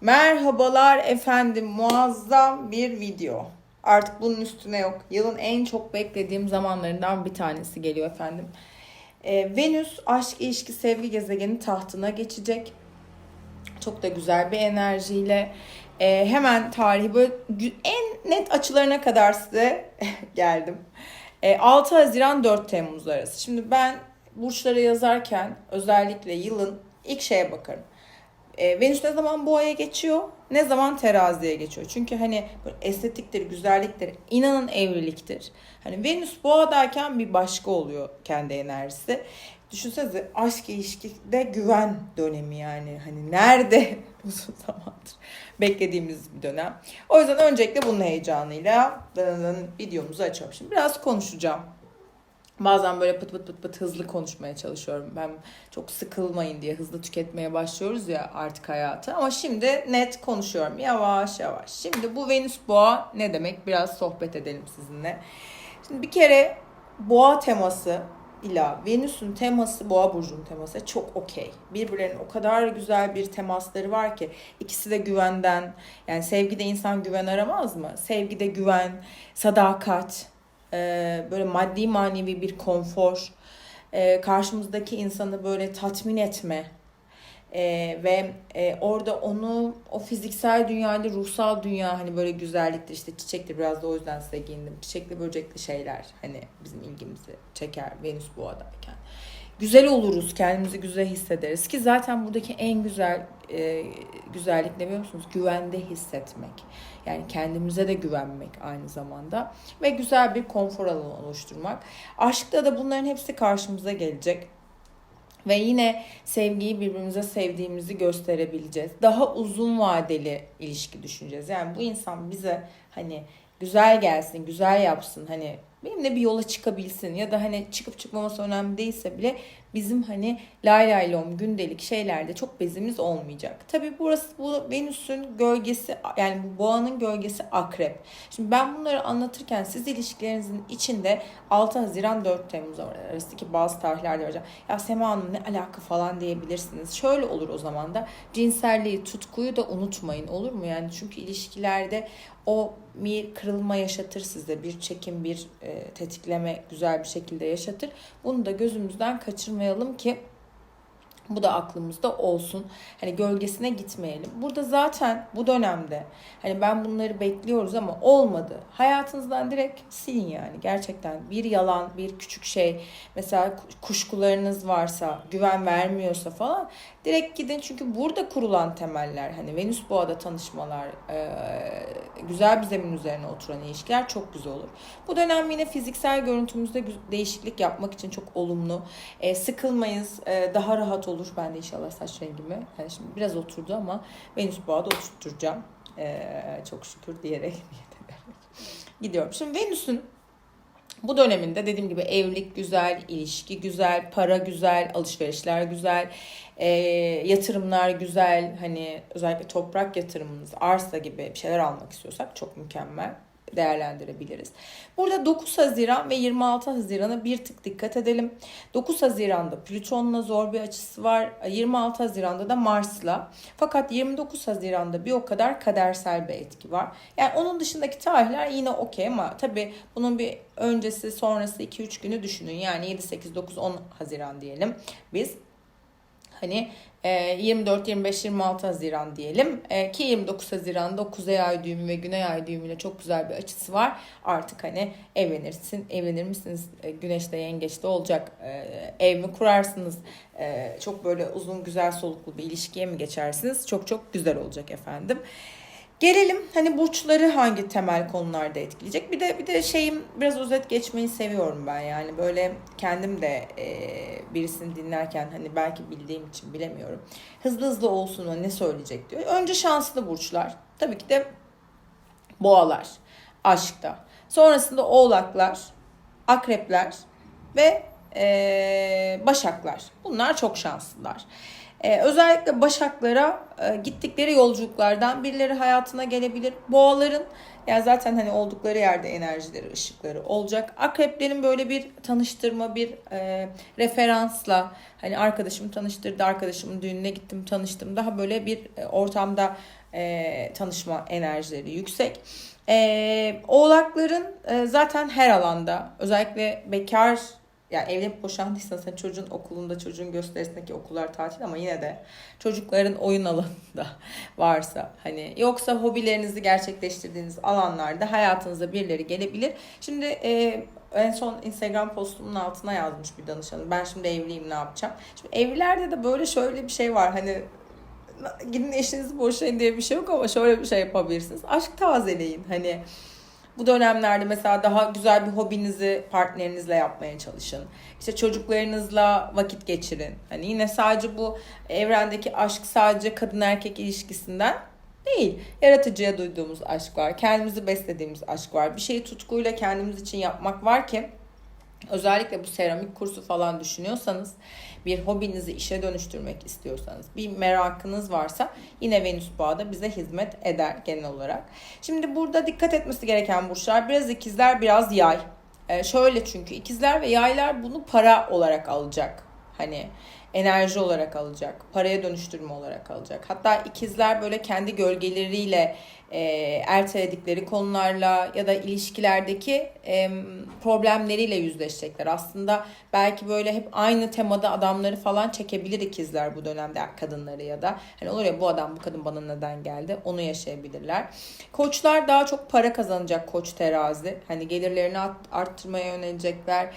Merhabalar efendim muazzam bir video. Artık bunun üstüne yok. Yılın en çok beklediğim zamanlarından bir tanesi geliyor efendim. Ee, Venüs aşk, ilişki, sevgi gezegeni tahtına geçecek. Çok da güzel bir enerjiyle. Ee, hemen tarihi böyle en net açılarına kadar size geldim. Ee, 6 Haziran 4 Temmuz arası. Şimdi ben burçları yazarken özellikle yılın ilk şeye bakarım. E, Venüs ne zaman boğaya geçiyor, ne zaman teraziye geçiyor. Çünkü hani estetiktir, güzelliktir, inanın evliliktir. Hani Venüs boğadayken bir başka oluyor kendi enerjisi. Düşünsenize aşk ilişkide güven dönemi yani. Hani nerede uzun zamandır beklediğimiz bir dönem. O yüzden öncelikle bunun heyecanıyla videomuzu açıyorum. Şimdi biraz konuşacağım. Bazen böyle pıt pıt pıt pıt hızlı konuşmaya çalışıyorum. Ben çok sıkılmayın diye hızlı tüketmeye başlıyoruz ya artık hayatı. Ama şimdi net konuşuyorum yavaş yavaş. Şimdi bu Venüs boğa ne demek? Biraz sohbet edelim sizinle. Şimdi bir kere boğa teması ila Venüs'ün teması boğa burcunun teması çok okey. Birbirlerinin o kadar güzel bir temasları var ki ikisi de güvenden yani sevgide insan güven aramaz mı? Sevgide güven, sadakat, böyle maddi manevi bir konfor, e, karşımızdaki insanı böyle tatmin etme e, ve e, orada onu o fiziksel dünyayla ruhsal dünya hani böyle güzelliktir işte çiçektir biraz da o yüzden size giyindim. Çiçekli böcekli şeyler hani bizim ilgimizi çeker Venüs boğadayken. Güzel oluruz, kendimizi güzel hissederiz ki zaten buradaki en güzel e, güzellik ne biliyor musunuz? Güvende hissetmek. Yani kendimize de güvenmek aynı zamanda ve güzel bir konfor alanı oluşturmak. Aşkta da bunların hepsi karşımıza gelecek. Ve yine sevgiyi birbirimize sevdiğimizi gösterebileceğiz. Daha uzun vadeli ilişki düşüneceğiz. Yani bu insan bize hani güzel gelsin, güzel yapsın. Hani benimle bir yola çıkabilsin ya da hani çıkıp çıkmaması önemli değilse bile bizim hani lay lay lom gündelik şeylerde çok bezimiz olmayacak. Tabii burası bu Venüs'ün gölgesi yani bu boğanın gölgesi akrep. Şimdi ben bunları anlatırken siz ilişkilerinizin içinde 6 Haziran 4 Temmuz arasındaki bazı tarihlerde vereceğim. Ya Sema Hanım ne alaka falan diyebilirsiniz. Şöyle olur o zaman da cinselliği, tutkuyu da unutmayın olur mu? Yani çünkü ilişkilerde o bir kırılma yaşatır size. Bir çekim, bir e, tetikleme güzel bir şekilde yaşatır. Bunu da gözümüzden kaçırmayalım ki bu da aklımızda olsun. Hani gölgesine gitmeyelim. Burada zaten bu dönemde hani ben bunları bekliyoruz ama olmadı. Hayatınızdan direkt silin yani. Gerçekten bir yalan, bir küçük şey mesela kuşkularınız varsa, güven vermiyorsa falan direkt gidin. Çünkü burada kurulan temeller hani Venüs Boğa'da tanışmalar, güzel bir zemin üzerine oturan ilişkiler çok güzel olur. Bu dönem yine fiziksel görüntümüzde değişiklik yapmak için çok olumlu. Sıkılmayız, daha rahat olur. Ben de inşallah saç rengimi yani şimdi biraz oturdu ama Venüs Boğa'da oturtacağım. E, çok şükür diyerek gidiyorum. Şimdi Venüs'ün bu döneminde dediğim gibi evlilik güzel, ilişki güzel, para güzel, alışverişler güzel, e, yatırımlar güzel. Hani özellikle toprak yatırımımız, arsa gibi bir şeyler almak istiyorsak çok mükemmel değerlendirebiliriz. Burada 9 Haziran ve 26 Haziran'a bir tık dikkat edelim. 9 Haziran'da Plüton'la zor bir açısı var. 26 Haziran'da da Mars'la. Fakat 29 Haziran'da bir o kadar kadersel bir etki var. Yani onun dışındaki tarihler yine okey ama tabii bunun bir öncesi sonrası 2-3 günü düşünün. Yani 7, 8, 9, 10 Haziran diyelim biz. Hani 24, 25, 26 Haziran diyelim E, ki 29 Haziran'da Kuzey Ay düğümü ve Güney Ay düğümüyle çok güzel bir açısı var. Artık hani evlenirsin, evlenir misiniz? E, Güneşte yengeçte olacak. E, Ev mi kurarsınız? E, Çok böyle uzun güzel soluklu bir ilişkiye mi geçersiniz? Çok çok güzel olacak efendim. Gelelim hani burçları hangi temel konularda etkileyecek. Bir de bir de şeyim biraz özet geçmeyi seviyorum ben yani böyle kendim de e, birisini dinlerken hani belki bildiğim için bilemiyorum. Hızlı hızlı olsun o ne söyleyecek diyor. Önce şanslı burçlar. Tabii ki de boğalar aşkta. Sonrasında oğlaklar, akrepler ve e, başaklar. Bunlar çok şanslılar. Ee, özellikle Başaklara e, gittikleri yolculuklardan birileri hayatına gelebilir. Boğaların yani zaten hani oldukları yerde enerjileri, ışıkları olacak. Akreplerin böyle bir tanıştırma, bir e, referansla hani arkadaşım tanıştırdı, arkadaşımın düğününe gittim, tanıştım. Daha böyle bir e, ortamda e, tanışma enerjileri yüksek. E, oğlakların e, zaten her alanda özellikle bekar yani evlenip boşandıysan sen çocuğun okulunda çocuğun gösterisindeki okullar tatil ama yine de çocukların oyun alanında varsa hani yoksa hobilerinizi gerçekleştirdiğiniz alanlarda hayatınıza birileri gelebilir. Şimdi e, en son Instagram postumun altına yazmış bir danışanım. Ben şimdi evliyim ne yapacağım? Şimdi evlilerde de böyle şöyle bir şey var. Hani gidin eşinizi boşayın diye bir şey yok ama şöyle bir şey yapabilirsiniz. Aşk tazeleyin. Hani bu dönemlerde mesela daha güzel bir hobinizi partnerinizle yapmaya çalışın. İşte çocuklarınızla vakit geçirin. Hani yine sadece bu evrendeki aşk sadece kadın erkek ilişkisinden değil. Yaratıcıya duyduğumuz aşk var. Kendimizi beslediğimiz aşk var. Bir şeyi tutkuyla kendimiz için yapmak var ki Özellikle bu seramik kursu falan düşünüyorsanız, bir hobinizi işe dönüştürmek istiyorsanız, bir merakınız varsa yine Venüs Boğa'da bize hizmet eder genel olarak. Şimdi burada dikkat etmesi gereken burçlar biraz ikizler, biraz yay. Ee, şöyle çünkü ikizler ve yaylar bunu para olarak alacak. Hani enerji olarak alacak, paraya dönüştürme olarak alacak. Hatta ikizler böyle kendi gölgeleriyle e, erteledikleri konularla ya da ilişkilerdeki e, problemleriyle yüzleşecekler. Aslında belki böyle hep aynı temada adamları falan çekebilir ikizler bu dönemde kadınları ya da hani olur ya bu adam bu kadın bana neden geldi onu yaşayabilirler. Koçlar daha çok para kazanacak koç terazi. Hani gelirlerini arttırmaya yönelecekler.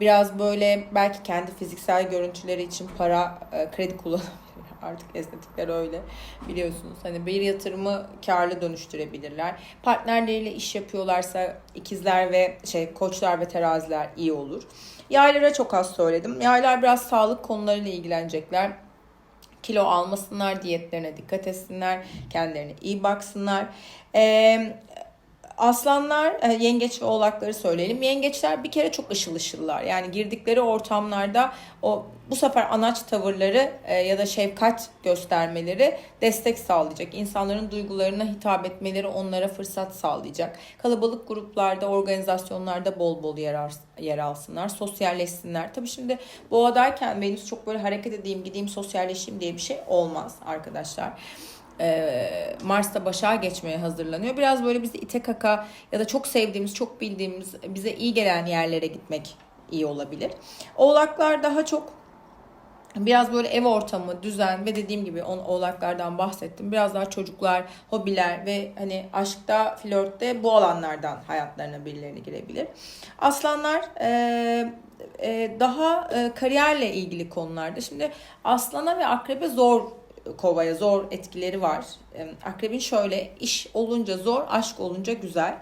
Biraz böyle belki kendi fiziksel görüntüleri için para e, kredi kullanabilir Artık estetikler öyle biliyorsunuz. Hani bir yatırımı karlı dönüştürebilirler. Partnerleriyle iş yapıyorlarsa ikizler ve şey koçlar ve teraziler iyi olur. Yaylara çok az söyledim. Yaylar biraz sağlık konularıyla ilgilenecekler kilo almasınlar, diyetlerine dikkat etsinler, kendilerine iyi baksınlar. Ee, Aslanlar, e, yengeç ve oğlakları söyleyelim. Yengeçler bir kere çok ışıl ışıllar. Yani girdikleri ortamlarda o bu sefer anaç tavırları e, ya da şefkat göstermeleri destek sağlayacak. İnsanların duygularına hitap etmeleri onlara fırsat sağlayacak. Kalabalık gruplarda, organizasyonlarda bol bol yer, yer alsınlar, sosyalleşsinler. Tabii şimdi boğadayken Venüs çok böyle hareket edeyim, gideyim, sosyalleşeyim diye bir şey olmaz arkadaşlar e, Mars'ta başa geçmeye hazırlanıyor. Biraz böyle bizi ite kaka ya da çok sevdiğimiz, çok bildiğimiz, bize iyi gelen yerlere gitmek iyi olabilir. Oğlaklar daha çok biraz böyle ev ortamı, düzen ve dediğim gibi on, oğlaklardan bahsettim. Biraz daha çocuklar, hobiler ve hani aşkta, flörtte bu alanlardan hayatlarına birilerini girebilir. Aslanlar e, e, daha e, kariyerle ilgili konularda. Şimdi aslana ve akrebe zor kovaya zor etkileri var. Akrebin şöyle iş olunca zor, aşk olunca güzel.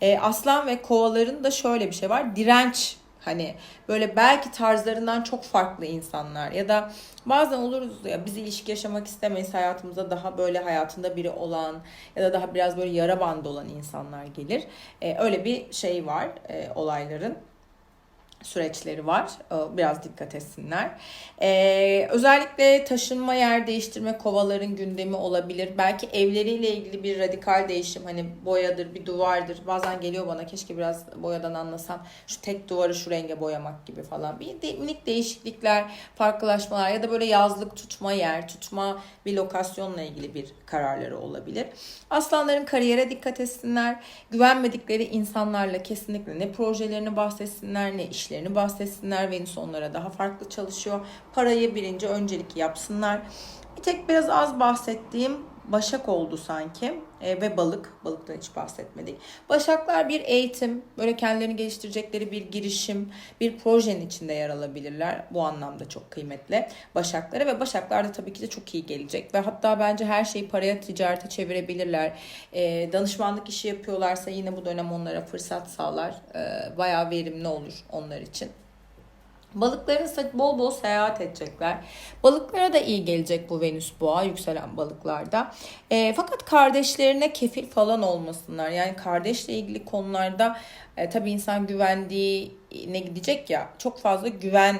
E, aslan ve kovaların da şöyle bir şey var. Direnç Hani böyle belki tarzlarından çok farklı insanlar ya da bazen oluruz ya biz ilişki yaşamak istemeyiz hayatımıza daha böyle hayatında biri olan ya da daha biraz böyle yara bandı olan insanlar gelir. Ee, öyle bir şey var e, olayların süreçleri var. Ee, biraz dikkat etsinler. Ee, özellikle taşınma, yer değiştirme kovaların gündemi olabilir. Belki evleriyle ilgili bir radikal değişim hani boyadır, bir duvardır. Bazen geliyor bana keşke biraz boyadan anlasam. Şu tek duvarı şu renge boyamak gibi falan. Bir de, minik değişiklikler, farklılaşmalar ya da böyle yazlık tutma yer, tutma bir lokasyonla ilgili bir kararları olabilir. Aslanların kariyere dikkat etsinler. Güvenmedikleri insanlarla kesinlikle ne projelerini bahsetsinler ne işlerini işlerini bahsetsinler. Venüs onlara daha farklı çalışıyor. Parayı birinci öncelik yapsınlar. Bir tek biraz az bahsettiğim Başak oldu sanki e, ve balık. Balıktan hiç bahsetmedik. Başaklar bir eğitim, böyle kendilerini geliştirecekleri bir girişim, bir projenin içinde yer alabilirler. Bu anlamda çok kıymetli Başaklara ve Başaklar da tabii ki de çok iyi gelecek ve hatta bence her şeyi paraya, ticarete çevirebilirler. E, danışmanlık işi yapıyorlarsa yine bu dönem onlara fırsat sağlar. E, bayağı verimli olur onlar için. Balıkların bol bol seyahat edecekler. Balıklara da iyi gelecek bu Venüs boğa yükselen balıklarda. E, fakat kardeşlerine kefil falan olmasınlar. Yani kardeşle ilgili konularda e, tabii insan güvendiğine gidecek ya çok fazla güven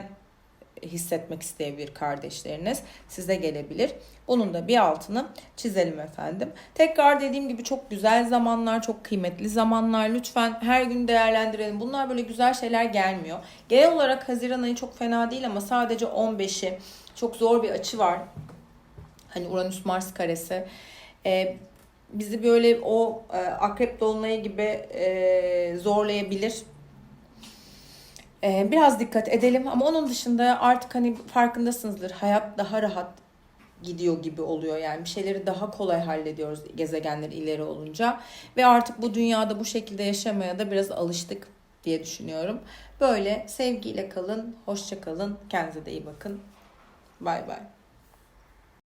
hissetmek isteyebilir kardeşleriniz. Size gelebilir. Bunun da bir altını çizelim efendim. Tekrar dediğim gibi çok güzel zamanlar, çok kıymetli zamanlar. Lütfen her gün değerlendirelim. Bunlar böyle güzel şeyler gelmiyor. Genel olarak Haziran ayı çok fena değil ama sadece 15'i çok zor bir açı var. Hani Uranüs Mars karesi. Ee, bizi böyle o e, akrep dolunayı gibi e, zorlayabilir. E, biraz dikkat edelim ama onun dışında artık hani farkındasınızdır hayat daha rahat gidiyor gibi oluyor yani bir şeyleri daha kolay hallediyoruz gezegenler ileri olunca ve artık bu dünyada bu şekilde yaşamaya da biraz alıştık diye düşünüyorum. Böyle sevgiyle kalın, hoşça kalın, kendinize de iyi bakın. Bay bay.